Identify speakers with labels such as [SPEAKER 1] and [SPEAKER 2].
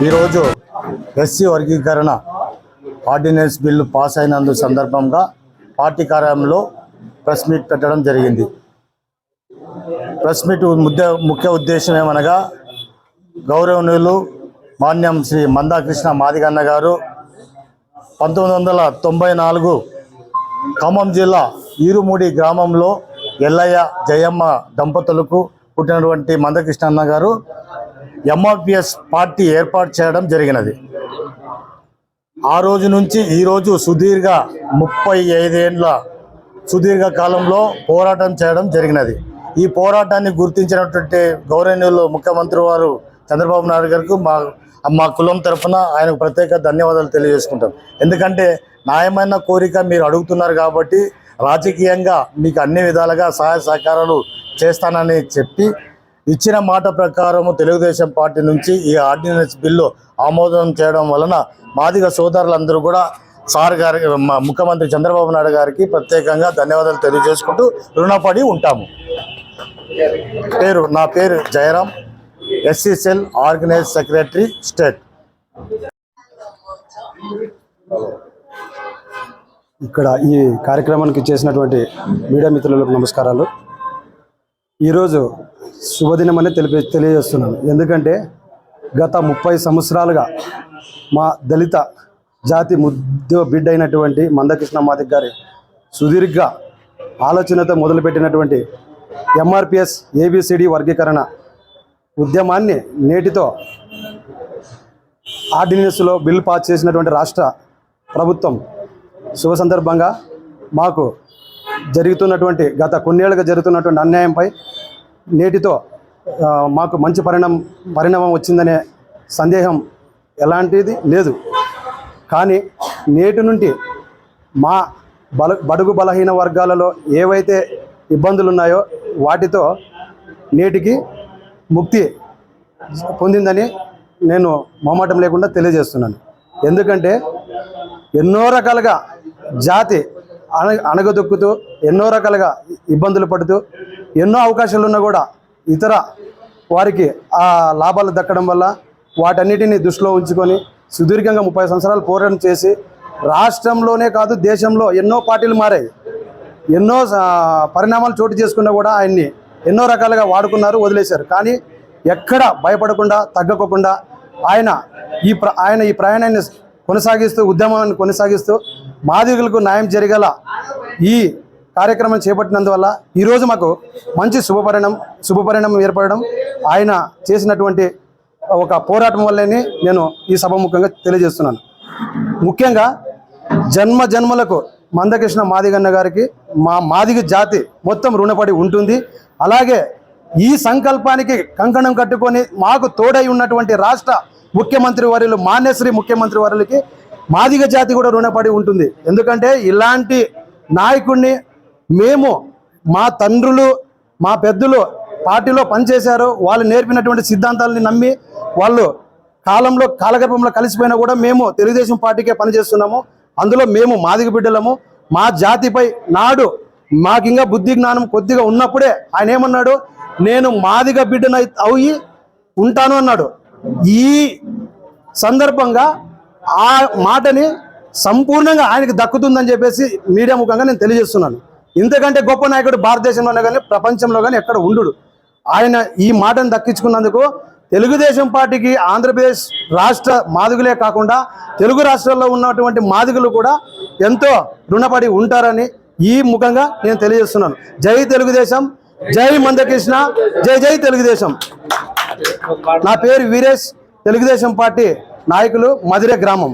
[SPEAKER 1] ఈరోజు ఎస్సీ వర్గీకరణ ordinance bill pass అయినందు సందర్భంగా పార్టీ కార్యాలయంలో ప్రెస్ మీట్ పెట్టడం జరిగింది. ప్రెస్ మీట్ ముద్ద ముఖ్య ఉద్దేశం ఏమనగా గౌరవనీయులు మాన్యం శ్రీ మందాకృష్ణ మాదిగన్న గారు పంతొమ్మిది వందల తొంభై నాలుగు ఖమ్మం జిల్లా ఈరుమూడి గ్రామంలో ఎల్లయ్య జయమ్మ దంపతులకు పుట్టినటువంటి మందకృష్ణ అన్న గారు ఎంఆర్పిఎస్ పార్టీ ఏర్పాటు చేయడం జరిగినది. ఆ రోజు నుంచి ఈరోజు సుదీర్ఘ ముప్పై ఐదేండ్ల సుదీర్ఘ కాలంలో పోరాటం చేయడం జరిగినది. ఈ పోరాటాన్ని గుర్తించినటువంటి గౌరవనీయులు ముఖ్యమంత్రి వారు చంద్రబాబు నాయుడు గారికి మా మా కులం తరఫున ఆయనకు ప్రత్యేక ధన్యవాదాలు తెలియజేసుకుంటాం. ఎందుకంటే న్యాయమైన కోరిక మీరు అడుగుతున్నారు కాబట్టి రాజకీయంగా మీకు అన్ని విధాలుగా సహాయ సహకారాలు చేస్తానని చెప్పి ఇచ్చిన మాట ప్రకారం తెలుగుదేశం పార్టీ నుంచి ఈ ఆర్డినెన్స్ బిల్లు ఆమోదం చేయడం వలన మాదిగ సోదరులందరూ కూడా సార్ గారి మా ముఖ్యమంత్రి చంద్రబాబు నాయుడు గారికి ప్రత్యేకంగా ధన్యవాదాలు తెలియజేసుకుంటూ రుణపడి ఉంటాము. పేరు నా పేరు Jayaram SC cell organise secretary state.
[SPEAKER 2] ఇక్కడ ఈ కార్యక్రమానికి చేసినటువంటి మీడియా మిత్రులకు నమస్కారాలు. ఈరోజు శుభదినమని తెలిపి తెలియజేస్తున్నాను. ఎందుకంటే గత ముప్పై సంవత్సరాలుగా మా దళిత జాతి ముద్ద బిడ్డ అయినటువంటి మందకృష్ణ మాదిక్ గారి సుదీర్ఘ ఆలోచనతో మొదలుపెట్టినటువంటి ఎంఆర్పిఎస్ ఏబిసిడి వర్గీకరణ ఉద్యమాన్ని నేటితో ఆర్డినెన్స్లో బిల్ పాస్ చేసినటువంటి రాష్ట్ర ప్రభుత్వం శుభ సందర్భంగా మాకు జరుగుతున్నటువంటి గత కొన్నేళ్ళుగా జరుగుతున్నటువంటి అన్యాయంపై నేటితో మాకు మంచి పరిణామం పరిణామం వచ్చిందనే సందేహం ఎలాంటిది లేదు. కానీ నేటి నుండి మా బల బడుగు బలహీన వర్గాలలో ఏవైతే ఇబ్బందులు ఉన్నాయో వాటితో నేటికి ముక్తి పొందిందని నేను మొహమాటం లేకుండా తెలియజేస్తున్నాను. ఎందుకంటే ఎన్నో రకాలుగా జాతి అణ అణగదొక్కుతూ ఎన్నో రకాలుగా ఇబ్బందులు పడుతూ ఎన్నో అవకాశాలు ఉన్నా కూడా ఇతర వారికి ఆ లాభాలు దక్కడం వల్ల వాటన్నిటిని దృష్టిలో ఉంచుకొని సుదీర్ఘంగా ముప్పై సంవత్సరాలు పోరాటం చేసి రాష్ట్రంలోనే కాదు దేశంలో ఎన్నో పార్టీలు మారాయి. ఎన్నో పరిణామాలు చోటు చేసుకున్నా కూడా ఆయన్ని ఎన్నో రకాలుగా వాడుకున్నారు వదిలేశారు. కానీ ఎక్కడ భయపడకుండా తగ్గకోకుండా ఆయన ఈ ప్ర ఆయన ఈ ప్రయాణాన్ని కొనసాగిస్తూ ఉద్యమాన్ని కొనసాగిస్తూ మాదిగులకు న్యాయం జరిగేలా ఈ కార్యక్రమం చేపట్టినందువల్ల ఈరోజు మాకు మంచి శుభపరిణం శుభపరిణామం ఏర్పడడం ఆయన చేసినటువంటి ఒక పోరాటం వల్లనే నేను ఈ సభముఖంగా తెలియజేస్తున్నాను. ముఖ్యంగా జన్మ జన్మలకు మందకృష్ణ మాదిగన్న గారికి మా మాదిగ జాతి మొత్తం రుణపడి ఉంటుంది. అలాగే ఈ సంకల్పానికి కంకణం కట్టుకొని మాకు తోడై ఉన్నటువంటి రాష్ట్ర ముఖ్యమంత్రి వర్యులు మాన్యశ్రీ ముఖ్యమంత్రి వర్యులకి మాదిగ జాతి కూడా రుణపడి ఉంటుంది. ఎందుకంటే ఇలాంటి నాయకుడిని మేము మా తండ్రులు మా పెద్దలు పార్టీలో పనిచేశారు. వాళ్ళు నేర్పినటువంటి సిద్ధాంతాలని నమ్మి వాళ్ళు కాలంలో కాలగర్భంలో కలిసిపోయినా కూడా మేము తెలుగుదేశం పార్టీకే పనిచేస్తున్నాము. అందులో మేము మాదిగ బిడ్డలము. మా జాతిపై నాడు మాకింకా బుద్ధి జ్ఞానం కొద్దిగా ఉన్నప్పుడే ఆయన ఏమన్నాడు? నేను మాదిగ బిడ్డన అయి ఉంటాను అన్నాడు. ఈ సందర్భంగా ఆ మాటని సంపూర్ణంగా ఆయనకి దక్కుతుందని చెప్పేసి మీడియా ముఖంగా నేను తెలియజేస్తున్నాను. ఇంతకంటే గొప్ప నాయకుడు భారతదేశంలోనే కానీ ప్రపంచంలో కానీ ఎక్కడ ఉండు ఆయన ఈ మాటను దక్కించుకున్నందుకు తెలుగుదేశం పార్టీకి ఆంధ్రప్రదేశ్ రాష్ట్ర మాదిగులే కాకుండా తెలుగు రాష్ట్రాల్లో ఉన్నటువంటి మాదిగులు కూడా ఎంతో రుణపడి ఉంటారని ఈ ముఖంగా నేను తెలియజేస్తున్నాను. జై తెలుగుదేశం జై మందకృష్ణ జై జై తెలుగుదేశం. నా పేరు వీరేష్ తెలుగుదేశం పార్టీ నాయకులు మధుర గ్రామం.